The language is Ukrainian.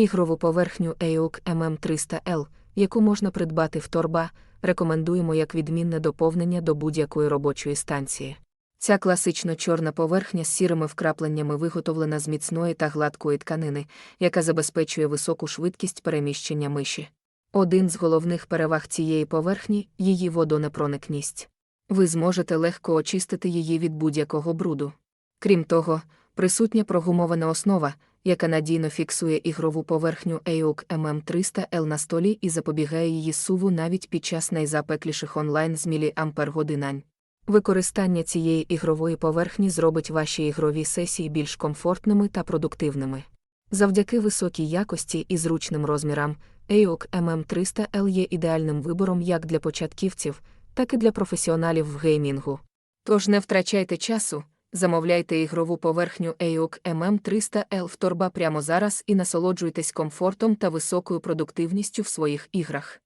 Ігрову поверхню AOK MM300L, яку можна придбати в торба, рекомендуємо як відмінне доповнення до будь-якої робочої станції. Ця класично чорна поверхня з сірими вкрапленнями виготовлена з міцної та гладкої тканини, яка забезпечує високу швидкість переміщення миші. Один з головних переваг цієї поверхні її водонепроникність. Ви зможете легко очистити її від будь-якого бруду. Крім того, присутня прогумована основа, яка надійно фіксує ігрову поверхню AOK MM300L на столі і запобігає її суву навіть під час найзапекліших онлайн з міліампер-годинань. Використання цієї ігрової поверхні зробить ваші ігрові сесії більш комфортними та продуктивними. Завдяки високій якості і зручним розмірам, AOK MM300L є ідеальним вибором як для початківців, так і для професіоналів в геймінгу. Тож не втрачайте часу, замовляйте ігрову поверхню AOK MM300L в торба прямо зараз і насолоджуйтесь комфортом та високою продуктивністю в своїх іграх.